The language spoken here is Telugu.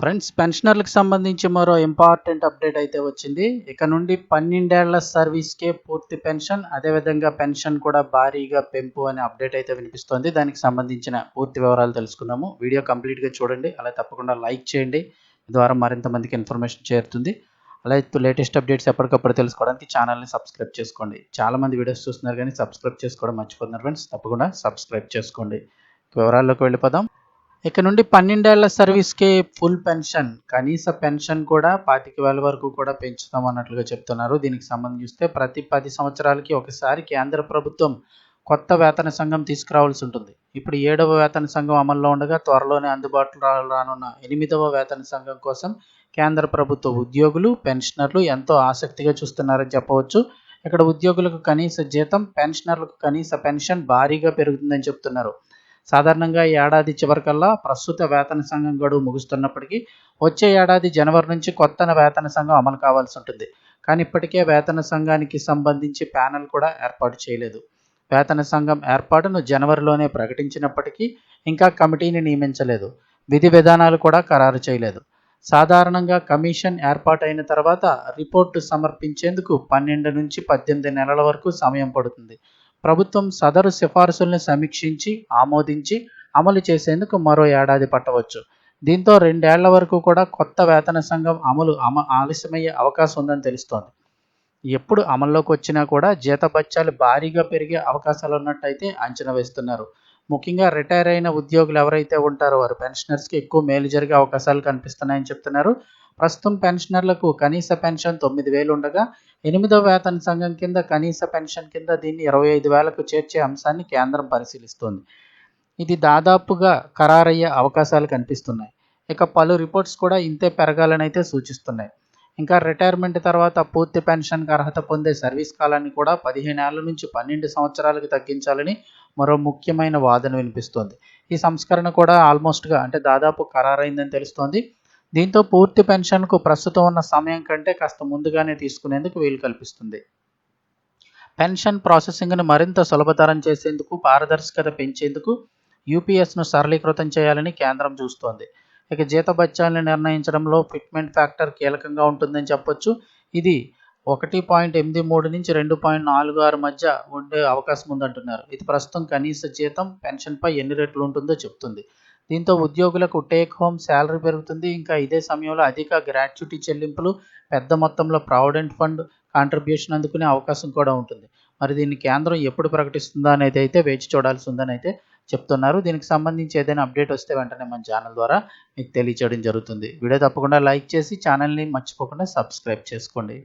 ఫ్రెండ్స్ పెన్షనర్లకు సంబంధించి మరో ఇంపార్టెంట్ అప్డేట్ అయితే వచ్చింది. ఇక నుండి పన్నెండేళ్ళ సర్వీస్కే పూర్తి పెన్షన్ అదేవిధంగా పెన్షన్ కూడా భారీగా పెంపు అనే అప్డేట్ అయితే వినిపిస్తోంది. దానికి సంబంధించిన పూర్తి వివరాలు తెలుసుకుందాము. వీడియో కంప్లీట్గా చూడండి. అలా తప్పకుండా లైక్ చేయండి. ద్వారా మరింత మందికి ఇన్ఫర్మేషన్ చేరుతుంది. అలాగే లేటెస్ట్ అప్డేట్స్ ఎప్పటికప్పుడు తెలుసుకోవడానికి ఛానల్ని సబ్స్క్రైబ్ చేసుకోండి. చాలామంది వీడియోస్ చూస్తున్నారు కానీ సబ్స్క్రైబ్ చేసుకోవడం మర్చిపోతున్నారు ఫ్రెండ్స్. తప్పకుండా సబ్స్క్రైబ్ చేసుకోండి. వివరాల్లోకి వెళ్ళిపోదాం. ఇక నుండి పన్నెండేళ్ళ సర్వీస్కే ఫుల్ పెన్షన్ కనీస పెన్షన్ కూడా పాతిక వేల వరకు కూడా పెంచుతాం అన్నట్లుగా చెప్తున్నారు. దీనికి సంబంధించి ప్రతి పది సంవత్సరాలకి ఒకసారి కేంద్ర ప్రభుత్వం కొత్త వేతన సంఘం తీసుకురావాల్సి ఉంటుంది. ఇప్పుడు ఏడవ వేతన సంఘం అమల్లో ఉండగా త్వరలోనే అందుబాటులో రానున్న ఎనిమిదవ వేతన సంఘం కోసం కేంద్ర ప్రభుత్వ ఉద్యోగులు పెన్షనర్లు ఎంతో ఆసక్తిగా చూస్తున్నారని చెప్పవచ్చు. ఇక్కడ ఉద్యోగులకు కనీస జీతం పెన్షనర్లకు కనీస పెన్షన్ భారీగా పెరుగుతుందని చెప్తున్నారు. సాధారణంగా ఏడాది చివరికల్లా ప్రస్తుత వేతన సంఘం గడువు ముగుస్తున్నప్పటికీ వచ్చే ఏడాది జనవరి నుంచి కొత్త వేతన సంఘం అమలు కావాల్సి ఉంటుంది. కానీ ఇప్పటికే వేతన సంఘానికి సంబంధించి ప్యానెల్ కూడా ఏర్పాటు చేయలేదు. వేతన సంఘం ఏర్పాటును జనవరిలోనే ప్రకటించినప్పటికీ ఇంకా కమిటీని నియమించలేదు. విధి విధానాలు కూడా ఖరారు చేయలేదు. సాధారణంగా కమిషన్ ఏర్పాటైన తర్వాత రిపోర్టు సమర్పించేందుకు పన్నెండు నుంచి పద్దెనిమిది నెలల వరకు సమయం పడుతుంది. ప్రభుత్వం సదరు సిఫార్సుల్ని సమీక్షించి ఆమోదించి అమలు చేసేందుకు మరో ఏడాది పట్టవచ్చు. దీంతో రెండేళ్ళ వరకు కూడా కొత్త వేతన సంఘం అమలు అమ ఆలస్యమయ్యే అవకాశం ఉందని తెలుస్తోంది. ఎప్పుడు అమల్లోకి వచ్చినా కూడా జీతభత్యాలు భారీగా పెరిగే అవకాశాలు ఉన్నట్టయితే అంచనా వేస్తున్నారు. ముఖ్యంగా రిటైర్ అయిన ఉద్యోగులు ఎవరైతే ఉంటారో వారు పెన్షనర్స్కి ఎక్కువ మేలు జరిగే అవకాశాలు కనిపిస్తున్నాయని చెప్తున్నారు. ప్రస్తుతం పెన్షనర్లకు కనీస పెన్షన్ తొమ్మిది వేలు ఉండగా ఎనిమిదో వేతన సంఘం కింద కనీస పెన్షన్ కింద దీన్ని ఇరవై ఐదు వేలకు చేర్చే అంశాన్ని కేంద్రం పరిశీలిస్తోంది. ఇది దాదాపుగా ఖరారయ్యే అవకాశాలు కనిపిస్తున్నాయి. ఇక పలు రిపోర్ట్స్ కూడా ఇంతే పెరగాలని అయితే సూచిస్తున్నాయి. ఇంకా రిటైర్మెంట్ తర్వాత పూర్తి పెన్షన్కి అర్హత పొందే సర్వీస్ కాలాన్ని కూడా పదిహేను ఏళ్ళ నుంచి పన్నెండు సంవత్సరాలకు తగ్గించాలని మరో ముఖ్యమైన వాదన వినిపిస్తోంది. ఈ సంస్కరణ కూడా ఆల్మోస్ట్గా అంటే దాదాపు ఖరారైందని తెలుస్తోంది. దీంతో పూర్తి పెన్షన్కు ప్రస్తుతం ఉన్న సమయం కంటే కాస్త ముందుగానే తీసుకునేందుకు వీలు కల్పిస్తుంది. పెన్షన్ ప్రాసెసింగ్ను మరింత సులభతరం చేసేందుకు పారదర్శకత పెంచేందుకు యూపీఎస్ను సరళీకృతం చేయాలని కేంద్రం చూస్తోంది. ఇక జీతభత్యాలను నిర్ణయించడంలో ఫిట్మెంట్ ఫ్యాక్టర్ కీలకంగా ఉంటుందని చెప్పొచ్చు. ఇది ఒకటి పాయింట్ ఎనిమిది మూడు నుంచి రెండు పాయింట్ నాలుగు ఆరు మధ్య ఉండే అవకాశం ఉందంటున్నారు. ఇది ప్రస్తుతం కనీస జీతం పెన్షన్పై ఎన్ని రెట్లు ఉంటుందో చెప్తుంది. దీంతో ఉద్యోగులకు టేక్ హోమ్ శాలరీ పెరుగుతుంది. ఇంకా ఇదే సమయంలో అధిక గ్రాట్యుటీ చెల్లింపులు పెద్ద మొత్తంలో ప్రావిడెంట్ ఫండ్ కాంట్రిబ్యూషన్ అందుకునే అవకాశం కూడా ఉంటుంది. మరి దీన్ని కేంద్రం ఎప్పుడు ప్రకటిస్తుందా అనేది అయితే వేచి చూడాల్సి ఉందని అయితే చెప్తున్నారు. దీనికి సంబంధించి ఏదైనా అప్డేట్ వస్తే వెంటనే మన ఛానల్ ద్వారా మీకు తెలియచేయడం జరుగుతుంది. వీడియో తప్పకుండా లైక్ చేసి ఛానల్ని మర్చిపోకుండా సబ్స్క్రైబ్ చేసుకోండి.